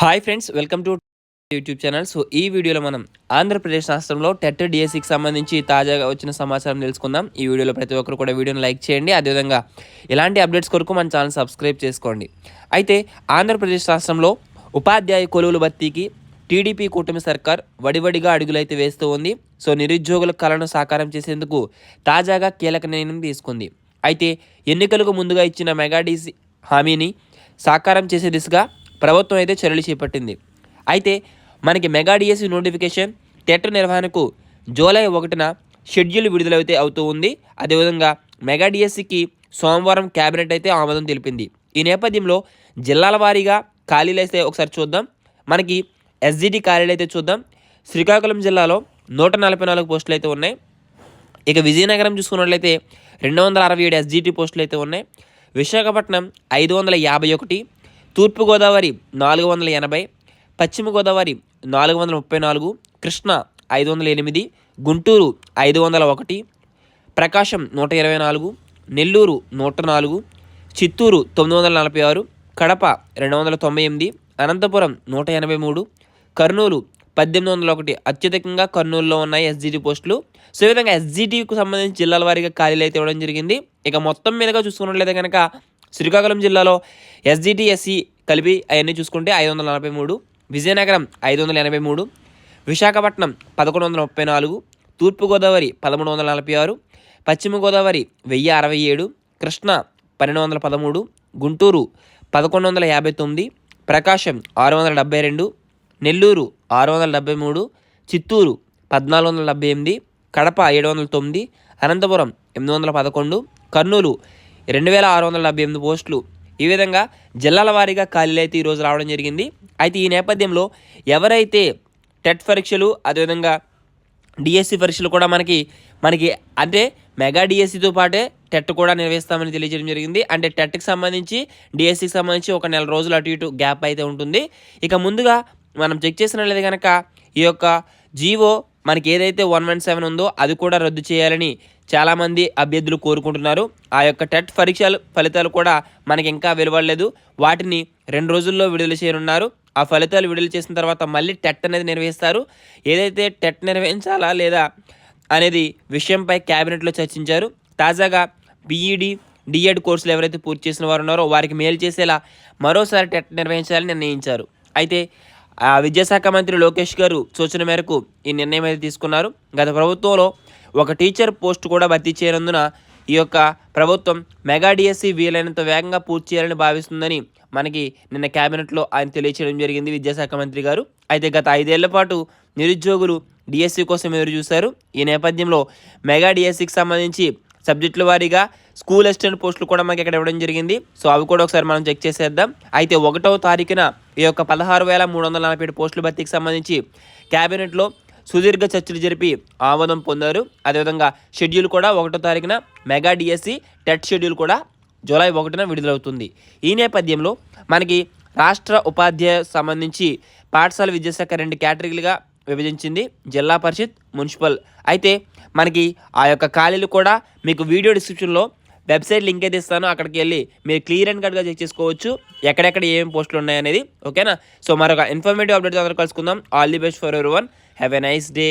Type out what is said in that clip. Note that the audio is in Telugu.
Hi friends welcome to YouTube channel so ఈ వీడియోలో మనం ఆంధ్రప్రదేశ్ రాష్ట్రంలో టెట్ డిఎస్సికి సంబంధించి తాజాగా వచ్చిన సమాచారం తెలుసుకుందాం. ఈ వీడియోలో ప్రతి ఒక్కరు కూడా వీడియోని లైక్ చేయండి. అదేవిధంగా ఇలాంటి అప్డేట్స్ కొరకు మన ఛానల్ సబ్స్క్రైబ్ చేసుకోండి. అయితే ఆంధ్రప్రదేశ్ రాష్ట్రంలో ఉపాధ్యాయ కొలువుల భర్తీకి టీడీపీ కూటమి సర్కార్ వడివడిగా అడుగులైతే వేస్తూ ఉంది. సో నిరుద్యోగుల కళను సాకారం చేసేందుకు తాజాగా కీలక నిర్ణయం తీసుకుంది. అయితే ఎన్నికలకు ముందుగా ఇచ్చిన మెగాడీసీ హామీని సాకారం చేసే దిశగా ప్రభుత్వం అయితే చర్యలు చేపట్టింది. అయితే మనకి మెగా డిఎస్సి నోటిఫికేషన్ టెట్ నిర్వహణకు జూలై ఒకటిన షెడ్యూల్ విడుదలైతే అవుతూ ఉంది. అదేవిధంగా మెగా డిఎస్సికి సోమవారం కేబినెట్ అయితే ఆమోదం తెలిపింది. ఈ నేపథ్యంలో జిల్లాల వారీగా ఖాళీలు అయితే ఒకసారి చూద్దాం. మనకి ఎస్జిటి ఖాళీలు అయితే చూద్దాం. శ్రీకాకుళం జిల్లాలో నూట నలభై నాలుగు పోస్టులు అయితే ఉన్నాయి. ఇక విజయనగరం చూసుకున్నట్లయితే రెండు వందల అరవై ఏడు ఎస్జిటి పోస్టులు అయితే ఉన్నాయి. విశాఖపట్నం ఐదు వందల యాభై ఒకటి తూర్పుగోదావరి నాలుగు వందల ఎనభై పశ్చిమ గోదావరి నాలుగు వందల ముప్పై నాలుగు కృష్ణ ఐదు వందల ఎనిమిది గుంటూరు ఐదు వందల ఒకటి ప్రకాశం నూట ఇరవై నాలుగు నెల్లూరు నూట నాలుగు చిత్తూరు తొమ్మిది వందల నలభై ఆరు కడప రెండు వందల తొంభై ఎనిమిది అనంతపురం నూట ఎనభై మూడు కర్నూలు పద్దెనిమిది వందల ఒకటి అత్యధికంగా కర్నూలులో ఉన్నాయి ఎస్జిటి పోస్టులు. సో ఈ విధంగా ఎస్జిటికి సంబంధించి జిల్లాల వారీగా ఖాళీలు అయితే ఇవ్వడం జరిగింది. ఇక మొత్తం మీదుగా చూసుకున్నట్లయితే కనుక శ్రీకాకుళం జిల్లాలో ఎస్జిటి ఎస్సి కలిపి అవన్నీ చూసుకుంటే ఐదు వందల నలభై మూడు విజయనగరం ఐదు వందల ఎనభై మూడు విశాఖపట్నం పదకొండు వందల ముప్పై నాలుగు తూర్పుగోదావరి పదమూడు వందల నలభై ఆరు పశ్చిమ గోదావరి వెయ్యి అరవై ఏడు కృష్ణా పన్నెండు వందల పదమూడు గుంటూరు పదకొండు వందల యాభై తొమ్మిది ప్రకాశం ఆరు వందల డెబ్బై రెండు నెల్లూరు ఆరు వందల డెబ్బై మూడు చిత్తూరు పద్నాలుగు వందల డెబ్బై ఎనిమిది కడప ఏడు వందల తొమ్మిది అనంతపురం ఎనిమిది వందల పదకొండు కర్నూలు రెండు వేల ఆరు వందల డెబ్బై ఎనిమిది పోస్టులు. ఈ విధంగా జిల్లాల వారీగా ఖాళీలు అయితే ఈరోజు రావడం జరిగింది. అయితే ఈ నేపథ్యంలో ఎవరైతే టెట్ పరీక్షలు అదేవిధంగా డిఎస్సి పరీక్షలు కూడా మనకి మనకి అంటే మెగా డిఎస్సితో పాటే టెట్ కూడా నిర్వహిస్తామని తెలియజేయడం జరిగింది. అంటే టెట్కి సంబంధించి డిఎస్సికి సంబంధించి ఒక నెల రోజులు అటు ఇటు గ్యాప్ అయితే ఉంటుంది. ఇక ముందుగా మనం చెక్ చేసినట్లయితే కనుక ఈ యొక్క జీవో మనకి ఏదైతే వన్ వన్ సెవెన్ ఉందో అది కూడా రద్దు చేయాలని చాలామంది అభ్యర్థులు కోరుకుంటున్నారు. ఆ యొక్క టెట్ పరీక్షలు ఫలితాలు కూడా మనకి ఇంకా వెలువడలేదు. వాటిని రెండు రోజుల్లో విడుదల చేయనున్నారు. ఆ ఫలితాలు విడుదల చేసిన తర్వాత మళ్ళీ టెట్ అనేది నిర్వహిస్తారు. ఏదైతే టెట్ నిర్వహించాలా లేదా అనేది విషయంపై క్యాబినెట్లో చర్చించారు. తాజాగా బీఈడి డిఎడ్ కోర్సులు ఎవరైతే పూర్తి చేసిన వారు ఉన్నారో వారికి మేలు చేసేలా మరోసారి టెట్ నిర్వహించాలని నిర్ణయించారు. అయితే ఆ విద్యాశాఖ మంత్రి లోకేష్ గారు సూచన మేరకు ఈ నిర్ణయం అయితే తీసుకున్నారు. గత ప్రభుత్వంలో ఒక టీచర్ పోస్ట్ కూడా భర్తీ చేయనందున ఈ యొక్క ప్రభుత్వం మెగా డిఎస్సి వీలైనంత వేగంగా పూర్తి చేయాలని భావిస్తుందని మనకి నిన్న కేబినెట్లో ఆయన తెలియచేయడం జరిగింది విద్యాశాఖ మంత్రి గారు. అయితే గత ఐదేళ్ళ పాటు నిరుద్యోగులు డిఎస్సి కోసం ఎదురు చూశారు ఈ నేపథ్యంలో మెగా డిఎస్సికి సంబంధించి సబ్జెక్టుల వారీగా స్కూల్ అసిస్టెంట్ పోస్టులు కూడా మనకి ఇక్కడ ఇవ్వడం జరిగింది. సో అవి కూడా ఒకసారి మనం చెక్ చేసేద్దాం. అయితే ఒకటవ తారీఖున ఈ యొక్క పదహారు వేల మూడు వందల నలభై ఏడు పోస్టుల భర్తీకి సంబంధించి క్యాబినెట్లో సుదీర్ఘ చర్చలు జరిపి ఆమోదం పొందారు. అదేవిధంగా షెడ్యూల్ కూడా ఒకటో తారీఖున మెగా డిఎస్సి టెట్ షెడ్యూల్ కూడా జూలై ఒకటిన విడుదలవుతుంది. ఈ నేపథ్యంలో మనకి రాష్ట్ర ఉపాధ్యాయ సంబంధించి పాఠశాల విద్యాశాఖ రెండు కేటగిరీలుగా విభజించింది జిల్లా పరిషత్ మున్సిపల్. అయితే మనకి ఆ యొక్క ఖాళీలు కూడా మీకు వీడియో డిస్క్రిప్షన్లో వెబ్సైట్ లింక్ అయితే ఇస్తాను. అక్కడికి వెళ్ళి మీరు క్లియర్ అండ్ కట్గా చెక్ చేసుకోవచ్చు. ఎక్కడెక్కడ ఏమేమి పోస్టులు ఉన్నాయనేది. ఓకేనా? సో మరొక ఇన్ఫర్మేటివ్ అప్డేట్ అందరూ కలుసుకుందాం. All the best for ever one have a nice day